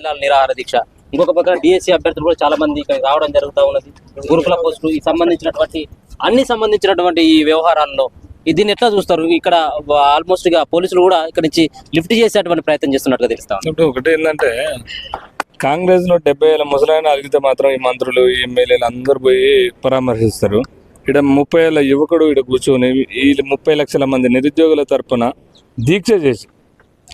జిల్లాల నిరాహార దీక్ష. ఇంకొక పక్కన డిఎస్సి అభ్యర్థులు కూడా చాలా మంది ఇక్కడ రావడం జరుగుతూ ఉన్నది. గురుకుల పోస్టులు ఈ సంబంధించినటువంటి అన్ని సంబంధించినటువంటి ఈ వ్యవహారాల్లో దీన్ని ఎట్లా చూస్తారు? ఇక్కడ ఆల్మోస్ట్గా పోలీసులు కూడా ఇక్కడ నుంచి లిఫ్ట్ చేసేటువంటి ప్రయత్నం చేస్తున్నట్టుగా తెలుస్తా ఒకటి ఏంటంటే కాంగ్రెస్లో డెబ్బై ఏళ్ళ ముసలాయన అడిగితే మాత్రం ఈ మంత్రులు ఎమ్మెల్యేలు అందరు పోయి పరామర్శిస్తారు. ఇక్కడ ముప్పై ఏళ్ళ యువకుడు ఇక్కడ కూర్చొని ఈ ముప్పై లక్షల మంది నిరుద్యోగుల తరపున దీక్ష చేసి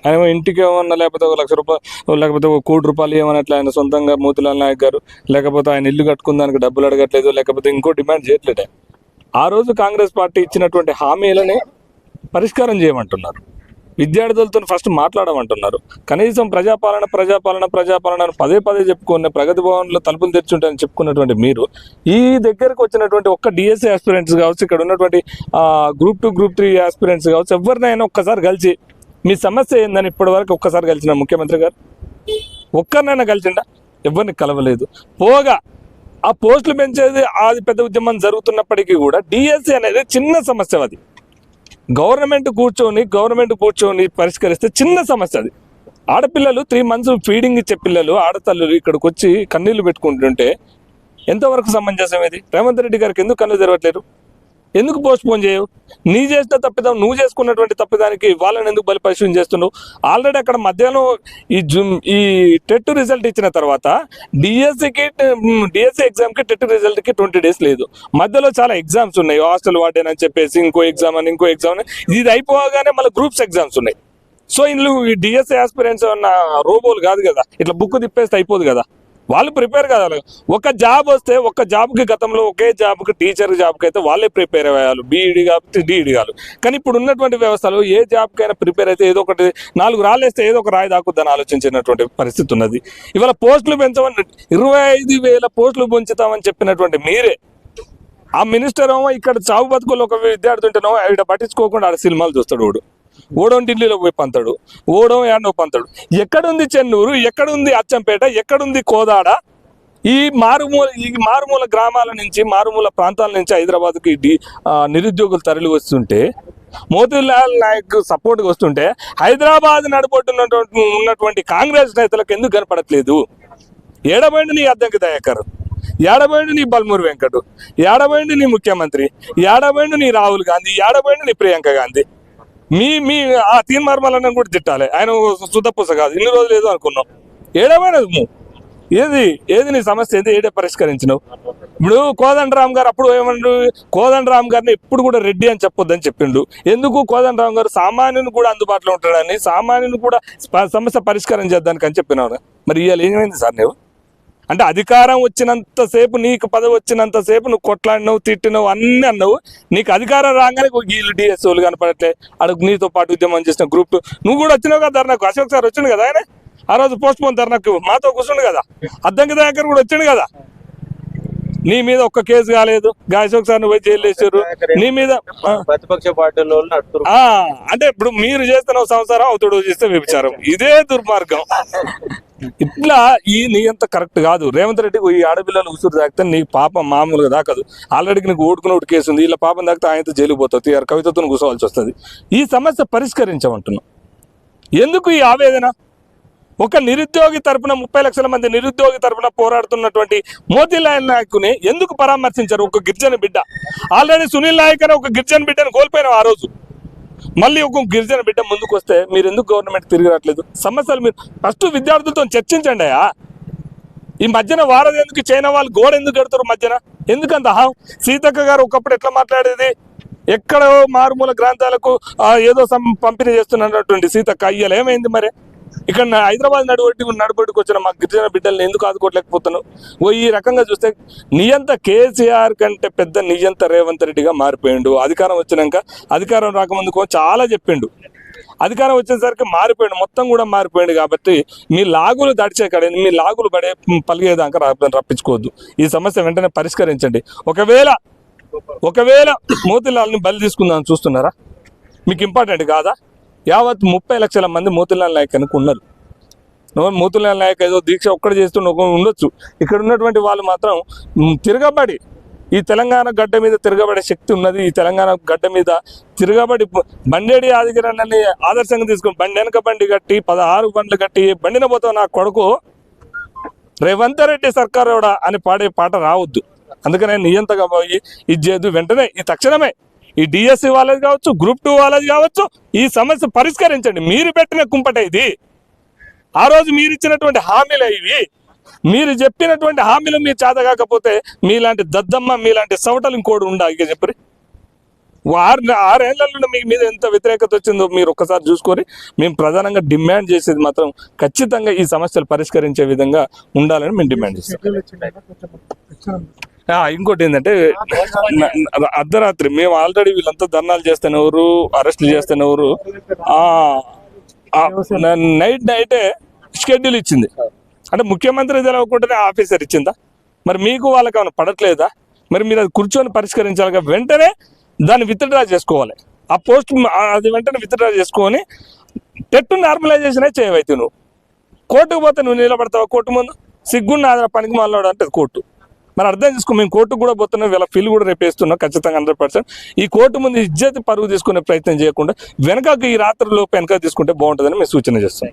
ఆయన ఇంటికి ఏమన్నా లేకపోతే ఒక లక్ష రూపాయలు లేకపోతే ఒక కోటి రూపాయలు ఏమన్నట్లు ఆయన సొంతంగా మోతిలాల్ నాయక్ గారు లేకపోతే ఆయన ఇల్లు కట్టుకుందానికి డబ్బులు అడగట్లేదు లేకపోతే ఇంకో డిమాండ్ చేయట్లేడే ఆ రోజు కాంగ్రెస్ పార్టీ ఇచ్చినటువంటి హామీలని పరిష్కారం చేయమంటున్నారు. విద్యార్థులతో ఫస్ట్ మాట్లాడమంటున్నారు. కనీసం ప్రజాపాలన ప్రజాపాలన ప్రజాపాలన అని పదే పదే చెప్పుకునే ప్రగతి భవన్లో తలుపులు తెచ్చుంటాయని చెప్పుకున్నటువంటి మీరు ఈ దగ్గరకు వచ్చినటువంటి ఒక్క డిఎస్సీ ఆస్పిరెంట్స్ కావచ్చు ఇక్కడ ఉన్నటువంటి group two group three aspirants కావచ్చు ఎవరినైనా ఒక్కసారి కలిసి మీ సమస్య ఏందని ఇప్పటి వరకు ఒక్కసారి కలిసిన ముఖ్యమంత్రి గారు? ఒక్కరినైనా కలిసిండా? ఎవరిని కలవలేదు. పోగా ఆ పోస్టులు పెంచేది అది పెద్ద ఉద్యమం జరుగుతున్నప్పటికీ కూడా డిఎస్సి అనేది చిన్న సమస్య అది. గవర్నమెంట్ కూర్చొని గవర్నమెంట్ కూర్చొని పరిష్కరిస్తే చిన్న సమస్య అది. ఆడపిల్లలు త్రీ మంత్స్ ఫీడింగ్ ఇచ్చే పిల్లలు ఆడతల్లులు ఇక్కడికి వచ్చి కన్నీళ్ళు పెట్టుకుంటుంటే ఎంతవరకు సమంజసం ఇది? రేవంత్ రెడ్డి గారికి ఎందుకు కన్ను తెరవట్లేరు ఎందుకు పోస్ట్ పోన్ చేయవు? నీ చేసిన తప్పిదం నువ్వు చేసుకున్నటువంటి తప్పిదానికి వాళ్ళని ఎందుకు బలి పరిశీలన చేస్తున్నావు ఆల్రెడీ అక్కడ మధ్యాహ్నం ఈ జూమ్ ఈ టెట్ రిజల్ట్ ఇచ్చిన తర్వాత డిఎస్సికి డిఎస్సి ఎగ్జామ్కి టెట్ రిజల్ట్కి ట్వంటీ డేస్ లేదు. మధ్యలో చాలా ఎగ్జామ్స్ ఉన్నాయి. హాస్టల్ వార్డెన్ అని చెప్పేసి ఇంకో ఎగ్జామ్ అని ఇంకో ఎగ్జామ్ అని. ఇది అయిపోగానే మళ్ళీ గ్రూప్స్ ఎగ్జామ్స్ ఉన్నాయి. సో ఇందులో ఈ డిఎస్సి ఆస్పిరెంట్స్ ఉన్న రోబోలు కాదు కదా? ఇట్లా బుక్ తిప్పేస్తే అయిపోదు కదా? వాళ్ళు ప్రిపేర్ కావాలి ఒక జాబ్ వస్తే ఒక జాబ్కి గతంలో ఒకే జాబ్కి టీచర్ జాబ్కి అయితే వాళ్ళే ప్రిపేర్ అయ్యాలి బీఈడి కాబట్టి డిఈడి కాదు. కానీ ఇప్పుడు ఉన్నటువంటి వ్యవస్థలో ఏ జాబ్కైనా ప్రిపేర్ అయితే ఏదో ఒకటి నాలుగు రాళ్ళేస్తే ఏదో ఒక రాయి దాకుద్దని ఆలోచించినటువంటి పరిస్థితి ఉన్నది. ఇవాళ పోస్టులు పెంచమని ఇరవై ఐదు వేల పోస్టులు పెంచుతామని చెప్పినటువంటి మీరే ఆ మినిస్టర్ ఏమో ఇక్కడ చావు బతుకులు ఒక విద్యార్థి ఉంటేనో ఇక్కడ పట్టించుకోకుండా ఆడ సినిమాలు చూస్తాడు వాడు. ఓడోం ఢిల్లీలో పోయి పంతాడు ఓడో యాడో పంతాడు. ఎక్కడుంది చెన్నూరు? ఎక్కడుంది అచ్చంపేట? ఎక్కడుంది కోదాడ? ఈ మారుమూల ఈ మారుమూల గ్రామాల నుంచి మారుమూల ప్రాంతాల నుంచి హైదరాబాద్కి డి నిరుద్యోగులు తరలి వస్తుంటే మోతీలాల్ నాయక్ సపోర్ట్కి వస్తుంటే హైదరాబాద్ నడబొట్టున్నటువంటి ఉన్నటువంటి కాంగ్రెస్ నేతలకు ఎందుకు కనపడట్లేదు? ఏడబోయింది నీ అద్దంకి దయాకర్. ఏడబోయింది నీ బల్మూరి వెంకట్. ఏడబోయింది నీ ముఖ్యమంత్రి. ఏడబోయింది నీ రాహుల్ గాంధీ. ఏడబోయింది నీ ప్రియాంక గాంధీ. మీ మీ ఆ తీన్ మార్మలన్న కూడా తిట్టాలి. ఆయన శుద్ధపూస కాదు. ఇన్ని రోజులు ఏదో అనుకున్నాం. ఏడబోయినది ఏది ఏది నీ సమస్య ఏది? ఏడే పరిష్కరించినావు? ఇప్పుడు కోదండరామ్ గారు అప్పుడు ఏమన్నాడు? కోదండరామ్ గారిని ఎప్పుడు కూడా రెడ్డి అని చెప్పొద్దని చెప్పిండు. ఎందుకు? కోదండరామ్ గారు సామాన్యుని కూడా అందుబాటులో ఉంటాడని సామాన్యుని కూడా సమస్య పరిష్కారం చేద్దానికి అని చెప్పినావు మరి ఇవాళ ఏమైంది సార్ నువ్వు అంటే అధికారం వచ్చినంతసేపు నీకు పదవి వచ్చినంతసేపు నువ్వు కొట్లాడినవు తిట్టినవు అన్ని అన్నావు. నీకు అధికారం రాగానే వీళ్ళు డిఎస్ఓలు కనపడట్లే. అడుగు నీతో పాటు ఉద్యమం చేసిన గ్రూప్ నువ్వు కూడా వచ్చినావు కదా ధర్నాకు? అశోక్ సార్ వచ్చిండు కదా ఆయన? ఆ రోజు పోస్ట్ పోన్ ధర్నాకు మాతో కూర్చుండు కదా? అద్దంకి దగ్గర కూడా వచ్చిండు కదా? నీ మీద ఒక్క కేసు కాలేదు. గా అశోక్ సార్ నువ్వు పోయి జైలు వేసారు. నీ మీద. ప్రతిపక్ష పార్టీల అంటే ఇప్పుడు మీరు చేస్తున్న సంసారం అవుతాడు చేస్తే వ్యభిచారం. ఇదే దుర్మార్గం. ఇట్లా ఈ నీ అంత కరెక్ట్ కాదు. రేవంత్ రెడ్డి ఈ ఆడపిల్లలు ఉసురు తాకితే నీ పాపం మామూలుగా దాకదు ఆల్రెడీ నీకు ఓటుకున్న ఒకటి కేసు ఉంది. ఇలా పాపం తాకితే ఆయనతో జైలు తీయారు కవితతో కూర్చోవాల్సి వస్తుంది. ఈ సమస్య పరిష్కరించమంటున్నాం. ఎందుకు ఈ ఆవేదన? ఒక నిరుద్యోగి తరపున ముప్పై లక్షల మంది నిరుద్యోగి తరపున పోరాడుతున్నటువంటి మోతీలాల్ నాయకుని ఎందుకు పరామర్శించారు ఒక గిరిజన బిడ్డ? ఆల్రెడీ సునీల్ నాయక్ అనే ఒక గిరిజన బిడ్డను కోల్పోయినాం ఆ రోజు. మళ్ళీ ఒక గిరిజన బిడ్డ ముందుకు వస్తే మీరు ఎందుకు గవర్నమెంట్ తిరిగి రావట్లేదు? సమస్యలు మీరు ఫస్ట్ విద్యార్థులతో చర్చించండి అయ్యా. ఈ మధ్యన వారది ఎందుకు చైనా వాళ్ళు గోడ ఎందుకు కడతారు మధ్యన? ఎందుకంత అహం? సీతక్క గారు ఒకప్పుడు ఎట్లా మాట్లాడేది? ఎక్కడో మారుమూల గ్రంథాలకు ఏదో సం- పంపిణీ చేస్తున్నటువంటి సీతక్క అయ్యలు ఏమైంది మరి? ఇక్కడ హైదరాబాద్ నడుబడి నడుబడికి వచ్చిన మా గిరిజన బిడ్డల్ని ఎందుకు ఆదుకోవట్లేకపోతున్నావు ఓ ఈ రకంగా చూస్తే నియంత కేసీఆర్ కంటే పెద్ద నియంత రేవంత్ రెడ్డిగా మారిపోయిండు. అధికారం వచ్చినాక అధికారం రాకముందుకు చాలా చెప్పిండు. అధికారం వచ్చేసరికి మారిపోయాడు. మొత్తం కూడా మారిపోయాడు కాబట్టి మీ లాగులు దడిచే కడే మీ లాగులు పడే పలిగేదాకా రా- రప్పించుకోవద్దు. ఈ సమస్య వెంటనే పరిష్కరించండి. ఒకవేళ ఒకవేళ మోతిలాల్ని బలి తీసుకుందాం చూస్తున్నారా? మీకు ఇంపార్టెంట్ కాదా? యావత్ ముప్పై లక్షల మంది మోతిలాల్ నాయక్ అనుకు ఉన్నారు. మోతిలాల్ నాయక్ ఏదో దీక్ష ఒక్కడ చేస్తున్న ఉండొచ్చు. ఇక్కడ ఉన్నటువంటి వాళ్ళు మాత్రం తిరగబడి ఈ తెలంగాణ గడ్డ మీద తిరగబడే శక్తి ఉన్నది. ఈ తెలంగాణ గడ్డ మీద తిరగబడి బండేడి ఆదిగిరన్నని ఆదర్శంగా తీసుకుని బండి వెనక బండి కట్టి పదహారు బండ్లు కట్టి బండిన పోతావు నా కొడుకు. రేవంత్ రెడ్డి సర్కార్ అని పాడే పాట రావద్దు. అందుకనే నియంతగా పోయి ఇది చేయదు వెంటనే ఈ తక్షణమే. ఈ డిఎస్సి వాళ్ళది కావచ్చు గ్రూప్ టూ వాళ్ళది కావచ్చు ఈ సమస్య పరిష్కరించండి. మీరు పెట్టిన కుంపట ఇది. ఆ రోజు మీరు ఇచ్చినటువంటి హామీలే ఇవి. మీరు చెప్పినటువంటి హామీలు మీరు చేత కాకపోతే మీలాంటి దద్దమ్మ మీలాంటి సవటలు ఇంకోటి ఉండా? ఇక చెప్పరి. ఆరు ఆరేళ్ళలో మీకు మీద ఎంత వ్యతిరేకత వచ్చిందో మీరు ఒక్కసారి చూసుకొని మేము ప్రధానంగా డిమాండ్ చేసేది మాత్రం ఖచ్చితంగా ఈ సమస్యలు పరిష్కరించే విధంగా ఉండాలని మేము డిమాండ్ చేస్తాం. ఇంకోటి ఏంటంటే అర్ధరాత్రి మేము ఆల్రెడీ వీళ్ళంతా ధర్నాలు చేస్తున్నవారు అరెస్టులు చేస్తున్నవారు నైట్ నైటే షెడ్యూల్ ఇచ్చింది. అంటే ముఖ్యమంత్రి తెలవకుండానే ఆఫీసర్ ఇచ్చిందా? మరి మీకు వాళ్ళకి ఏమైనా పడట్లేదా? మరి మీరు అది కూర్చొని పరిష్కరించాలి వెంటనే దాన్ని విత్డ్రా చేసుకోవాలి. ఆ పోస్ట్ అది వెంటనే విత్డ్రా చేసుకొని టెట్ నార్మలైజేషన్ చేయవైతే నువ్వు. కోర్టుకు పోతే నువ్వు నిలబడతావు? కోర్టు ముందు? సిగ్గున్న ఆధార పనికి మాల్లాడు అంటే కోర్టు. మరి అర్థం చేసుకో మేము కోర్టు కూడా పోతున్నాం వీళ్ళ ఫీల్ కూడా రేపేస్తున్నాం ఖచ్చితంగా హండ్రెడ్ పర్సెంట్. ఈ కోర్టు ముందు ఇజ్జత్ పరుగు తీసుకునే ప్రయత్నం చేయకుండా వెనకకు ఈ రాత్రి లోపు వెనక తీసుకుంటే బాగుంటుందని మేము సూచన చేస్తాం